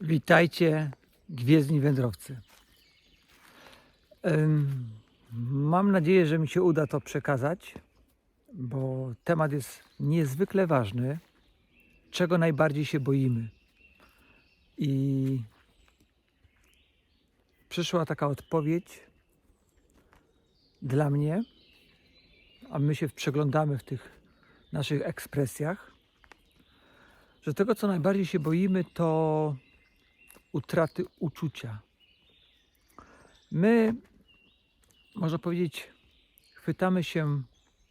Witajcie, gwiezdni wędrowcy. Mam nadzieję, że mi się uda to przekazać, bo temat jest niezwykle ważny. Czego najbardziej się boimy? I przyszła taka odpowiedź dla mnie, a my się przeglądamy w tych naszych ekspresjach, że tego, co najbardziej się boimy, to utraty uczucia. My, można powiedzieć, chwytamy się,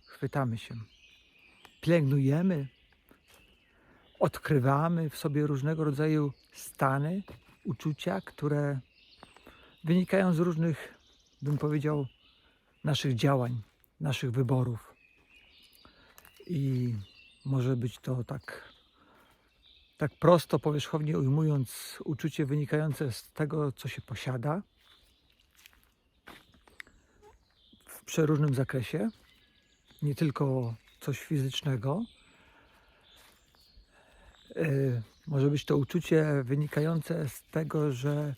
chwytamy się, pielęgnujemy, odkrywamy w sobie różnego rodzaju stany, uczucia, które wynikają z różnych, bym powiedział, naszych działań, naszych wyborów. I może być to tak tak prosto, powierzchownie ujmując, uczucie wynikające z tego, co się posiada w przeróżnym zakresie, nie tylko coś fizycznego. Yy, Może być to uczucie wynikające z tego, że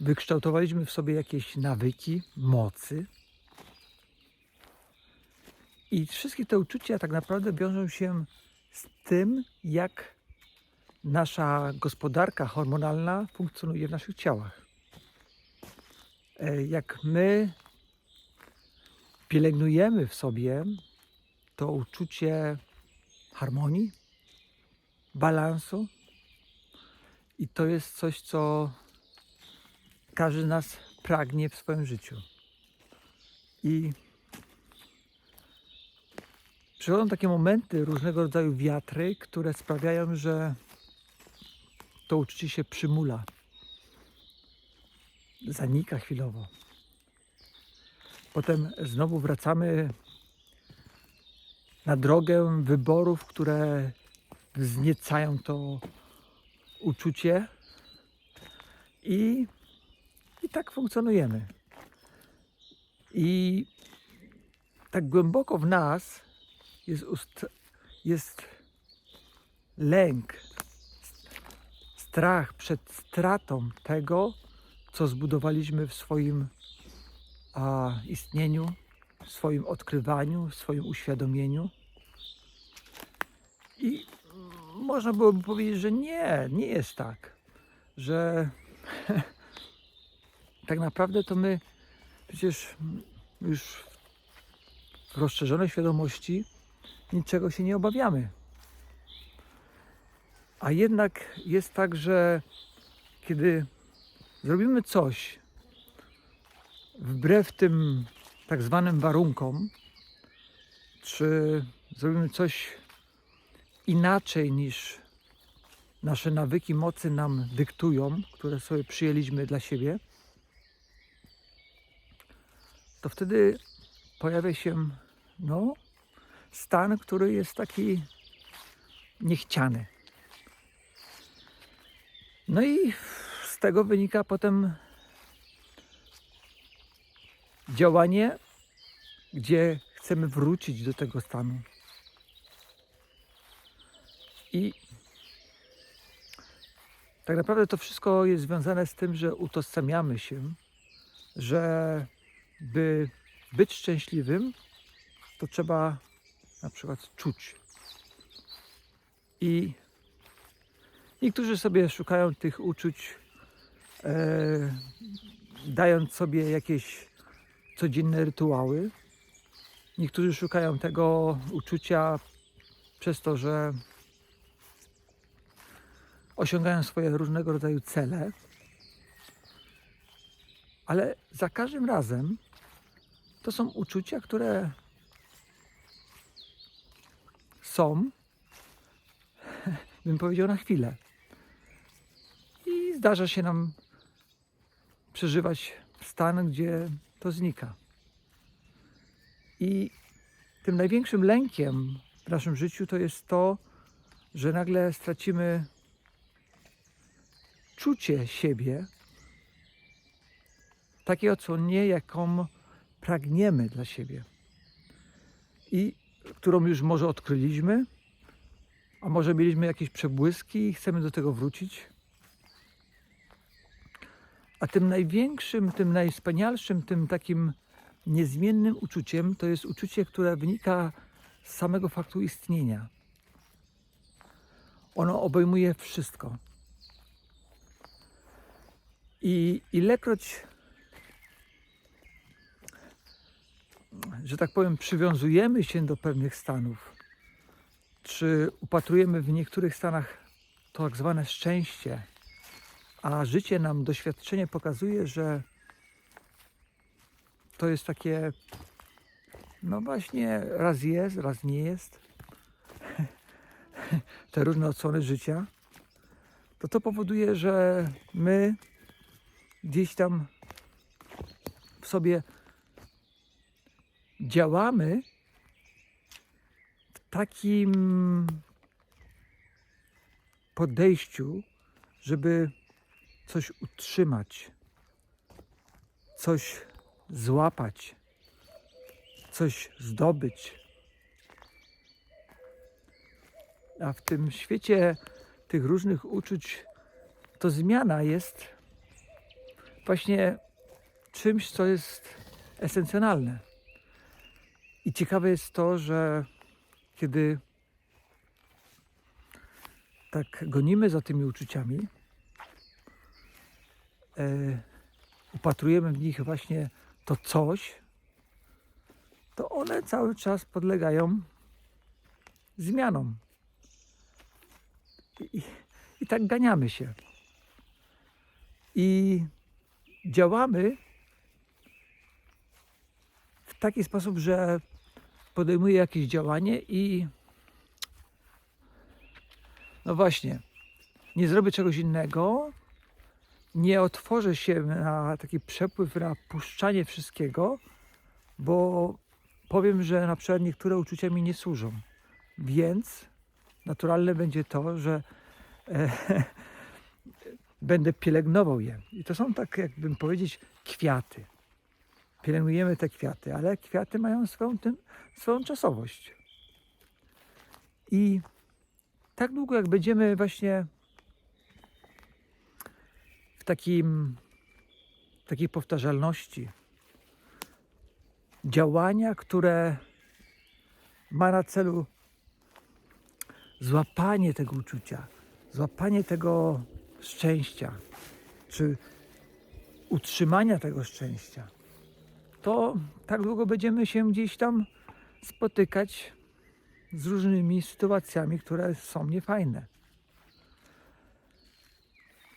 wykształtowaliśmy w sobie jakieś nawyki, mocy. I wszystkie te uczucia tak naprawdę wiążą się z tym, jak nasza gospodarka hormonalna funkcjonuje w naszych ciałach. E, Jak my pielęgnujemy w sobie to uczucie harmonii, balansu, i to jest coś, co każdy nas pragnie w swoim życiu. I Przychodzą takie momenty, różnego rodzaju wiatry, które sprawiają, że to uczucie się przymula. Zanika chwilowo. Potem znowu wracamy na drogę wyborów, które wzniecają to uczucie i, i tak funkcjonujemy. I tak głęboko w nas jest, jest lęk, strach przed stratą tego, co zbudowaliśmy w swoim a, istnieniu, w swoim odkrywaniu, w swoim uświadomieniu. I można byłoby powiedzieć, że nie, nie jest tak, że tak naprawdę to my przecież już w rozszerzonej świadomości niczego się nie obawiamy. A jednak jest tak, że kiedy zrobimy coś wbrew tym tak zwanym warunkom, czy zrobimy coś inaczej niż nasze nawyki mocy nam dyktują, które sobie przyjęliśmy dla siebie, to wtedy pojawia się no, stan, który jest taki niechciany. No i z tego wynika potem działanie, gdzie chcemy wrócić do tego stanu. I tak naprawdę to wszystko jest związane z tym, że utożsamiamy się, że by być szczęśliwym, to trzeba na przykład czuć. I niektórzy sobie szukają tych uczuć, e, dając sobie jakieś codzienne rytuały. Niektórzy szukają tego uczucia przez to, że osiągają swoje różnego rodzaju cele. Ale za każdym razem to są uczucia, które są, bym powiedział, na chwilę. I zdarza się nam przeżywać stan, gdzie to znika. I tym największym lękiem w naszym życiu to jest to, że nagle stracimy czucie siebie, takiej odsłonie, jaką pragniemy dla siebie. I którą już może odkryliśmy, A może mieliśmy jakieś przebłyski i chcemy do tego wrócić? A tym największym, tym najwspanialszym, tym takim niezmiennym uczuciem to jest uczucie, które wynika z samego faktu istnienia. Ono obejmuje wszystko. I ilekroć, że tak powiem, przywiązujemy się do pewnych stanów, czy upatrujemy w niektórych stanach to tak zwane szczęście, a życie nam, doświadczenie pokazuje, że to jest takie, no właśnie, raz jest, raz nie jest, te różne odsłony życia, to to powoduje, że my gdzieś tam w sobie działamy w takim podejściu, żeby coś utrzymać, coś złapać, coś zdobyć. A w tym świecie tych różnych uczuć to zmiana jest właśnie czymś, co jest esencjonalne. I ciekawe jest to, że kiedy tak gonimy za tymi uczuciami, e, upatrujemy w nich właśnie to coś, to one cały czas podlegają zmianom. I, i tak ganiamy się. I działamy taki sposób, że podejmuję jakieś działanie i no właśnie, nie zrobię czegoś innego, nie otworzę się na taki przepływ, na puszczanie wszystkiego, bo powiem, że na przykład niektóre uczucia mi nie służą. Więc naturalne będzie to, że e, będę pielęgnował je. I to są tak, jakbym powiedzieć, kwiaty. Pielęgnujemy te kwiaty, ale kwiaty mają swoją, tym, swoją czasowość. I tak długo, jak będziemy właśnie w takim, takiej powtarzalności działania, które ma na celu złapanie tego uczucia, złapanie tego szczęścia, czy utrzymania tego szczęścia, to tak długo będziemy się gdzieś tam spotykać z różnymi sytuacjami, które są niefajne.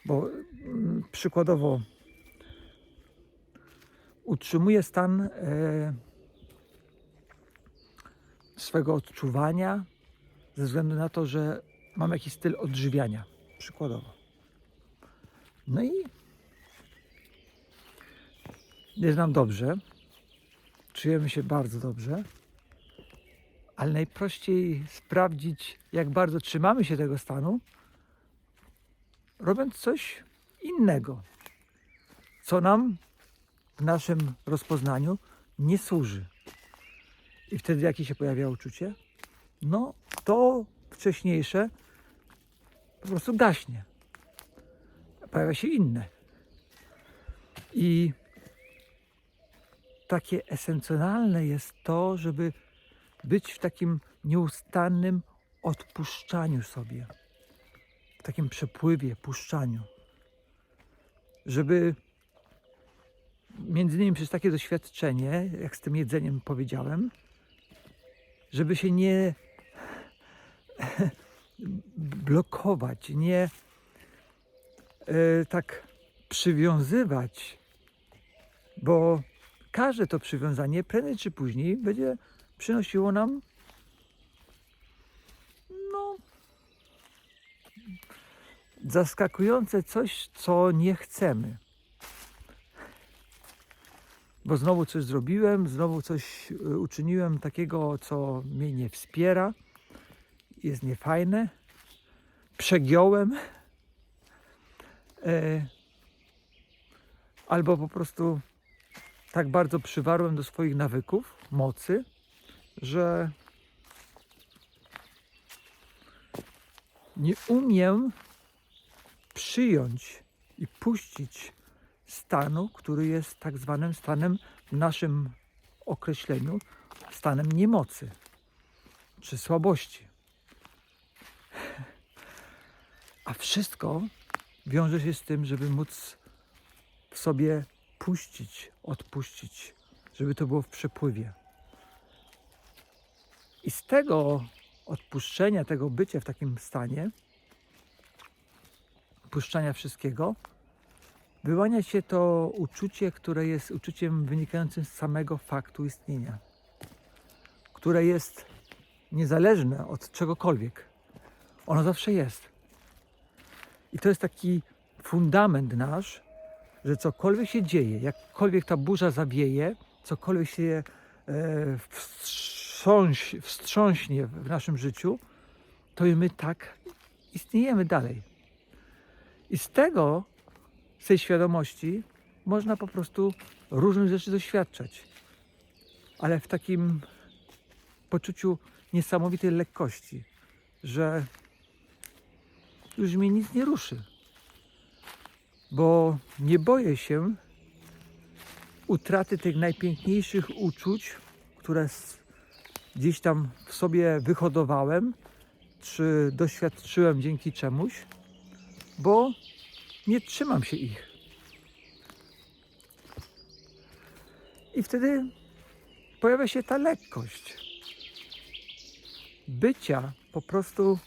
Bo mm, przykładowo utrzymuję stan e, swego odczuwania ze względu na to, że mam jakiś styl odżywiania. Przykładowo. No i jest nam dobrze. Czujemy się bardzo dobrze. Ale najprościej sprawdzić, jak bardzo trzymamy się tego stanu, robiąc coś innego, co nam w naszym rozpoznaniu nie służy. I wtedy jakie się pojawia uczucie? No, to wcześniejsze po prostu gaśnie. Pojawia się inne. I takie esencjonalne jest to, żeby być w takim nieustannym odpuszczaniu sobie, w takim przepływie, puszczaniu, żeby między innymi przez takie doświadczenie, jak z tym jedzeniem powiedziałem, żeby się nie blokować, nie e, tak przywiązywać, bo każde to przywiązanie prędzej czy później będzie przynosiło nam no zaskakujące coś, co nie chcemy. Bo znowu coś zrobiłem, znowu coś y, uczyniłem takiego, co mnie nie wspiera, jest niefajne, przegiąłem, e, albo po prostu tak bardzo przywarłem do swoich nawyków, mocy, że nie umiem przyjąć i puścić stanu, który jest tak zwanym stanem w naszym określeniu stanem niemocy czy słabości. A wszystko wiąże się z tym, żeby móc w sobie puścić, odpuścić, żeby to było w przepływie. I z tego odpuszczenia, tego bycia w takim stanie, puszczania wszystkiego, wyłania się to uczucie, które jest uczuciem wynikającym z samego faktu istnienia, które jest niezależne od czegokolwiek. Ono zawsze jest. I to jest taki fundament nasz, że cokolwiek się dzieje, jakkolwiek ta burza zawieje, cokolwiek się e, wstrząś, wstrząśnie w naszym życiu, to i my tak istniejemy dalej. I z tego, z tej świadomości, można po prostu różnych rzeczy doświadczać, ale w takim poczuciu niesamowitej lekkości, że już mnie nic nie ruszy, bo nie boję się utraty tych najpiękniejszych uczuć, które gdzieś tam w sobie wyhodowałem, czy doświadczyłem dzięki czemuś, bo nie trzymam się ich. I wtedy pojawia się ta lekkość bycia po prostu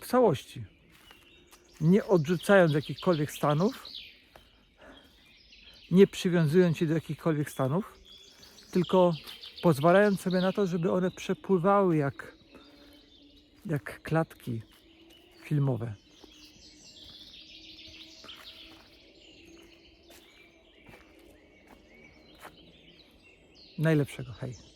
w całości. Nie odrzucając jakichkolwiek stanów, nie przywiązując się do jakichkolwiek stanów, tylko pozwalając sobie na to, żeby one przepływały jak, jak klatki filmowe. Najlepszego, hej.